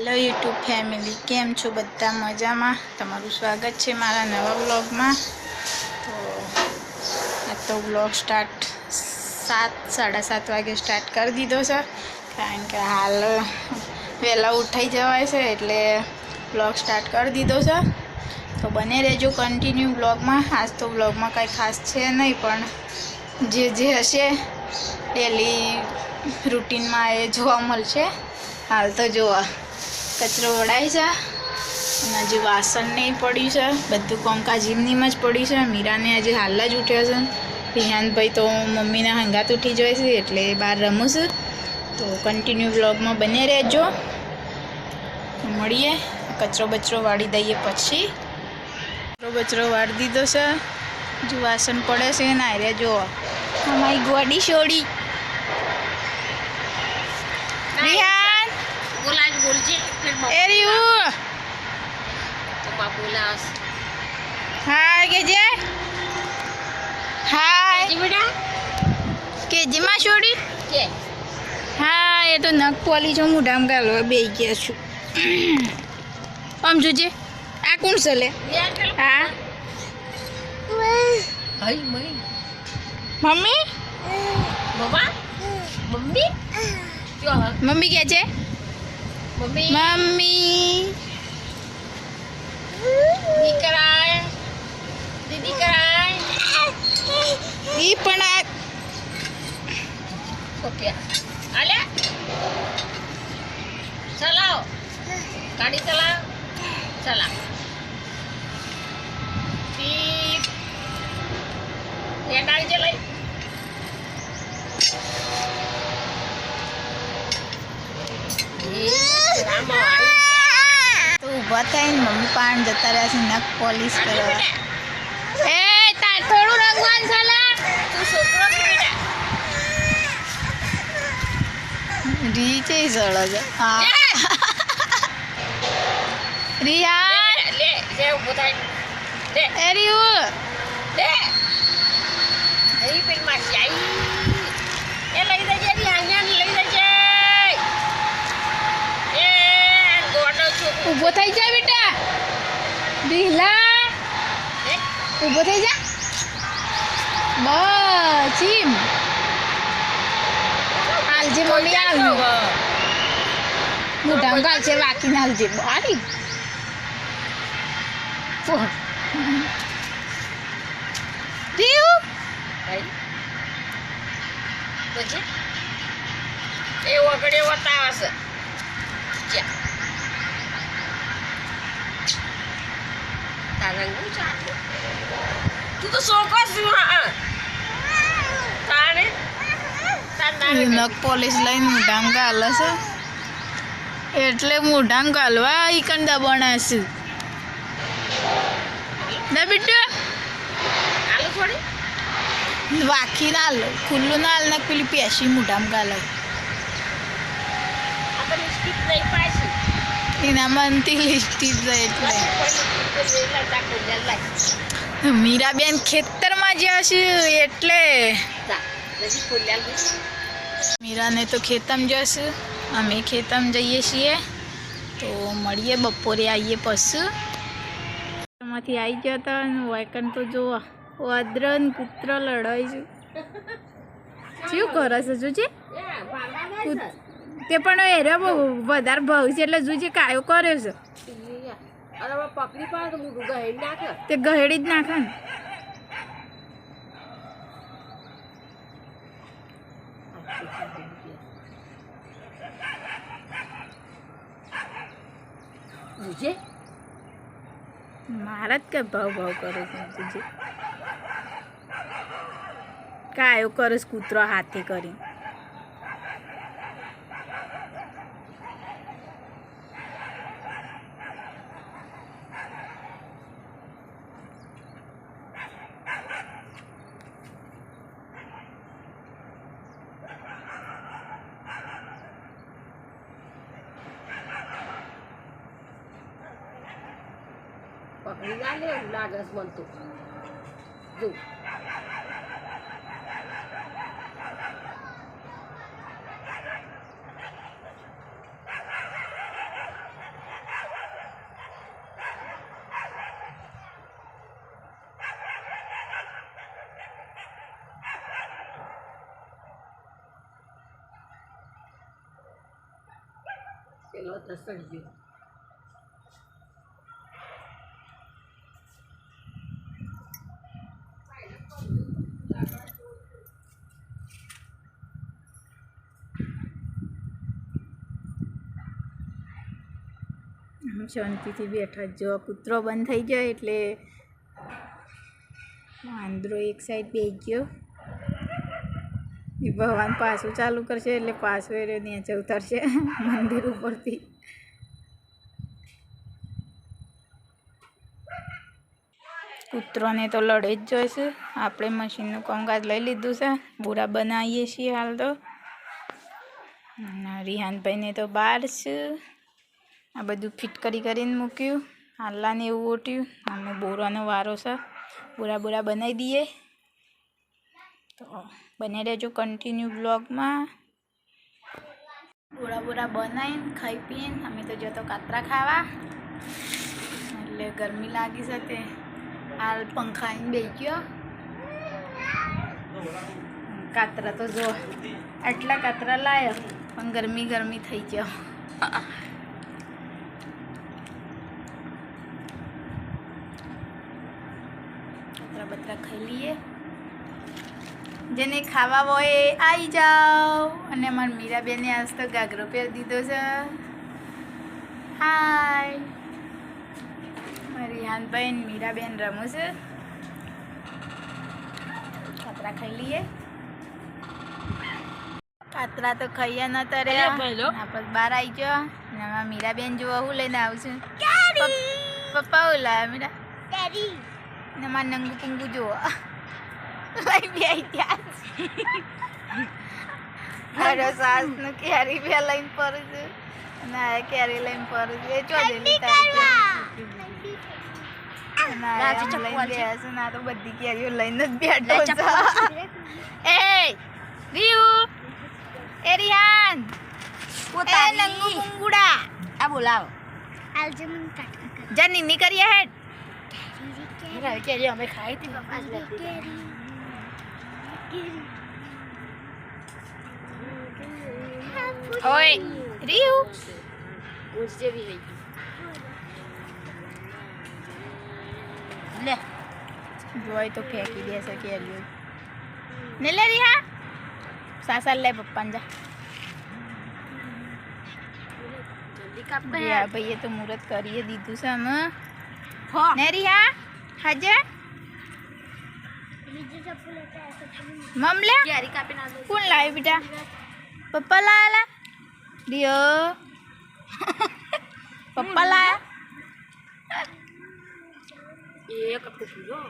Hello YouTube family કેમ છો બધા? મજામાં? તમારું સ્વાગત છે મારા નવા વ્લોગમાં. તો આ તો વ્લોગ સ્ટાર્ટ સાત, સાડા સાત વાગે સ્ટાર્ટ કરી દીધો છે. કારણ કે હાલ વહેલા ઉઠાઈ જવાય છે એટલે વ્લોગ સ્ટાર્ટ કરી દીધો છે. તો બને રહેજો કન્ટિન્યુ વ્લોગમાં. આજ તો વ્લોગમાં કાંઈ ખાસ છે નહીં, પણ જે જે હશે ડેલી રૂટીનમાં એ જોવા મળશે. હાલ તો જોવા. કચરો વડાય છે. અને હજી વાસણ નહીં પડ્યું છે. બધું કોંકા જીમનીમાં જ પડ્યું છે. મીરાને હજી હાલ જ ઉઠ્યો છે. રિહાનભાઈ તો મમ્મીના હંગાત ઉઠી જાય છે એટલે બહાર રમું છું. તો કન્ટિન્યુ વ્લોગમાં બને રહેજો. મળીએ. કચરો બચરો વાળી દઈએ પછી. કચરો બચરો વાળી દીધો છે. જો વાસણ પડે છે. ને આર્યા જો અમારી ગોડી છોડી. રિહાન! બોલાજ બોલજે ફિર એ રહ્યું પપ્પા બોલાસ હાય કે જે હાય જી બેટા કેજીમાં છોડી કે હા એ તો નખ પોલી છો મોઢામાં ગાલવા બે ગયા છું. આમ જોજે આ કોણ છે લે હા? મઈ મમ્મી. મમ્મા? મમ્મી? ક્યો મમ્મી કે છે? મમ્મી મમ્મી દી કરાય દીદી કરાય ઈ પણ આ પપ્યા આલે ઊભા થઈને મમ્મી પાણ જતા રહ્યા છે નખ પોલિશ કરવા. એ તાર થોડું રંગવાન તું છોકરો સળો છે હા. લે, લે લે ઊભો થાય. લે. એ રહ્યું લે. અહીં પેલી માસી આઈ એ લઈ જજે રી આન્યાને લઈ જજે એ ગોડો છોકરો ઊભો થઈ જા બેટા બિહલા લે ઊભો થઈ જા બસ ચીમ હાલજે મમ્મી આવજો મોઢા ગાલ છે વાકીને હાલજે બારી ફોન રીવ ભાઈ પછી એ વગડે વતાવે છે જા તારંગું તું તો છોકરો છું હા તાણે? તાર નખ પોલીસ લઈને મોઢામાં ગાલે છે. એટલે મોઢામાં ગાલવા ઈ કણ છે. ના બેટા? આલુ થોડી? વાખી ના હાલ. ખુલ્લું ના હાલ ને પેલી પેશી મોઢામાં ગાલે આપણે તો નહીં પાછી એના મનથી લીસ્ટી જાય એટલે મીરાબેન ખેતરમાં જ્યાં છે એટલે મીરાને તો ખેતમ જશે અમે ખેતમ જઈએ છીએ તો મળીએ બપોરે આવીએ પછી માંથી આવી ગયા હતા અને વાયકન તો જોવા વાદ્રન કૂતરો લડાઈ છે શું કરે છે જોજે કૂત- તે પણ એરા બહુ વધારે ભાવ છે એટલે જોજે કાયો કર્યો છે. તો ગહેડી જ નાખે ને. બુજે મારા જ કે ભાવ ભાવ કરે છે જોજે કાયો કરે છે કૂતરો હાથે કરી निघाले लागस म्हणतो. जाऊ Eu não estou શાંતિથી બેઠા જ. કૂતરો બંધ થઈ ગયો એટલે વાંદરો એક સાઈડ બેસી ગયો. એ ભગવાન પાછું ચાલુ કરશે એટલે પાછું એ નીચે ઉતારશે મંદિર ઉપરથી. કૂતરોને તો લડે જ જોઈશે આપણે મશીનનું કામકાજ લઈ લીધું છે. બુરા બનાવીએ છીએ હાલ તો. રિહાનભાઈને તો બહાર છે. આ બધું ફિટ કરી કરીને મૂક્યું. હાલાને એવું ઓટ્યું. અમે બોરાનો વારો છે. બોરા બોરા બનાવી દઈએ. તો બને રહેજો કન્ટિન્યુ બ્લોગમાં બોરા બોરા બનાવીને ખાઈ પીને અમે તો જતો કાતરા ખાવા. એટલે ગરમી લાગી છે તે. હાલ પંખાઈને બે ગયો કાતરા તો જો, આટલા કાતરા લાયો, પણ ગરમી ગરમી થઈ ગયો કાતરા બતરા ખાઈ લઈએ. જેને ખાવા હોય આવી જાઓ. અને મારા મીરાબેને આજ તો ગાઘરો પહેરી દીધો છે. હાય મારી હાનભાઈ મીરાબેન રમું છે. કાતરા ખાઈ લઈએ. કાતરા તો ખાઈએ ન તરે. આપણે બહાર આવી ગયો. ને મીરાબેન જોવા હું લઈને આવું છું. પપ્પા હું લાવ્યા મીરા. ને ng નંગુ પુંગુ જોવા લઈ બે આવી ત્યાં મારો સાસનું કેરી બે લઈને ફરું છું ના કેરી લઈને ફરું છું એ તારી ચપ્પલ છે. બેસે ને તો બધી કેરીઓ લઈને જ બેઠો એ રીયુ એ રિહાન એ નંગુ પુંગુડા આ બોલાવો જા નીની કરીએ હેડ કેરી અમે ખાઈ હતી બાપા જ લેતી ઓય રીયુ ઊંચ જેવી રહી લે જોઈ તો ફેંકી દેશે કેરીઓ ને લે રિહા સાસા લે પપ્પાને જા જલ્દી કાપ રિયા ભાઈએ તો મુહૂર્ત કરીએ દીધું છે અમે હો ને રિહા હાજે મમ લે કેરી કાપી ના દો કોણ લાવ્યું બેટા પપ્પા લાયા રિયો પપ્પા લાયા એક કપડું પૂરો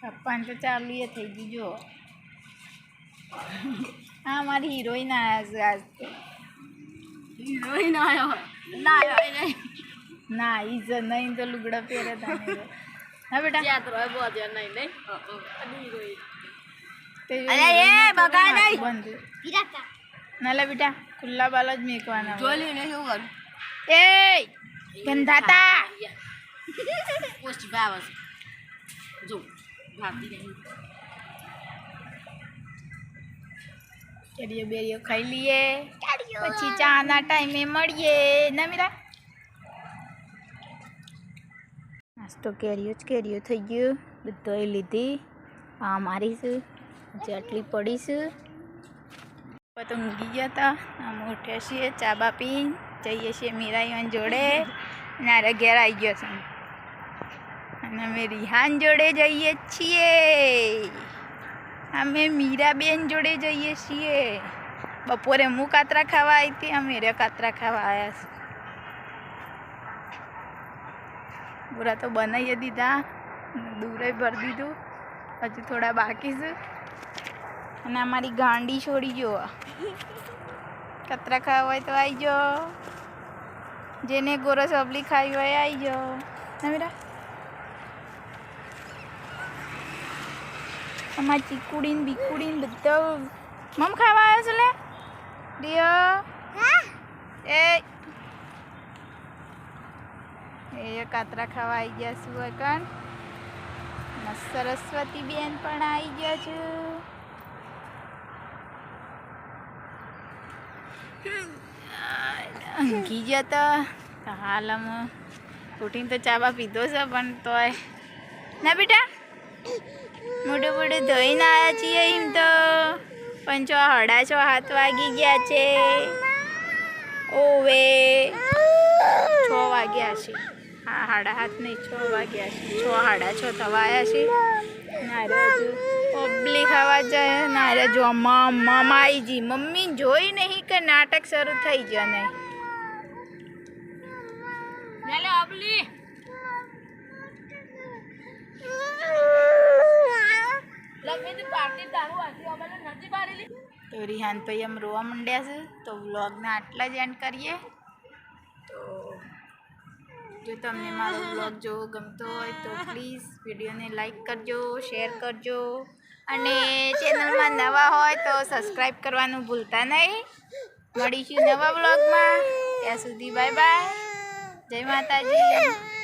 પપ્પાને તો ચાલુ એ થઈ ગયું જો હા મારી હિરોઈન આવ્યા છે આજ તો હિરોઈન આવ્યો ના આવ્યો ના ઈ જ નહીં તો લુગડા પહેરે તને હા બેટા યાદ રહે બહુ ધ્યાન નહીં નહીં હિરોઈન અરે એ તો હાથ નહીં. બંધ ના લે બેટા ખુલ્લા બાલ જ મેકવાના જોલી ને શું કરું એ ગંધાતા પોસ્ટ બાવસ જો ભાવતી નહીં કેરીઓ બેરીઓ ખાઈ લઈએ. પછી ચાના ટાઈમે મળીએ. ના મીરા આજ તો કેરીઓ જ કેરીઓ થઈ ગયું. એ લીધી. આ મારીશું જેટલી જે આટલી પડી છે ઊંઘી ગયા હતા આમ ઉઠ્યા છીએ ચા બા પીને જઈએ છીએ મીરાઈવન જોડે. નારે ઘેર આવી ગયો છે. અને અમે રિહાન જોડે જઈએ છીએ. અમે મીરાબેન જોડે જઈએ છીએ. બપોરે હું કાતરા ખાવા આવી હતી, અમે રે કાતરા ખાવા આવ્યા છે. પૂરા તો બનાવી દીધા દૂરે ભરી દીધું. હજુ થોડા બાકી છે. અને અમારી ગાંડી છોડી જો કતરા ખાવા હોય તો આવી જાઓ. જેને ગોરસ અબલી ખાવી હોય આવી જાઓ. ના બેટા અમાર ચીકુડીન, બીકુડીન બધો મમ ખાવા આવ્યો છે લે. રિયા એ. એ કાતરા ખાવા આવી ગયા છું અકણ સરસ્વતી બેન પણ આવી ગયા છું. ઊંઘી ગયા તો હાલ આમ ઉઠીને તો ચાબા પીધો છે પણ તોય. ના બેટા. મોઢું મોઢું ધોઈને આવ્યા છીએ એમ તો. પણ જો હડા છો હાથ વાગી ગયા છે. ઓવે. છ વાગ્યા છે. હા, હાડા હાથ નહીં, છ વાગ્યા છે. છ હાડા છ થવા આવ્યા છે. નારે હજુ પબ્લિક ખાવા જાય નારે જો મમ્મા માઈજી મમ્મી જોઈ નહીં કે નાટક શરૂ થઈ ગયો નહીં. ચાલો અબલી તું રિહાન ભાઈ એમ રોવા માંડ્યા છે, તો વ્લોગને આટલા જ એન્ડ કરીએ. તો જો તમને મારો વ્લોગ જોવો ગમતો હોય તો પ્લીઝ વિડીયોને લાઈક કરજો શેર કરજો. અને ચેનલમાં નવા હોય તો સબસ્ક્રાઈબ કરવાનું ભૂલતા નહીં. મળીશું નવા વ્લોગમાં. ત્યાં સુધી બાય બાય જય માતાજી.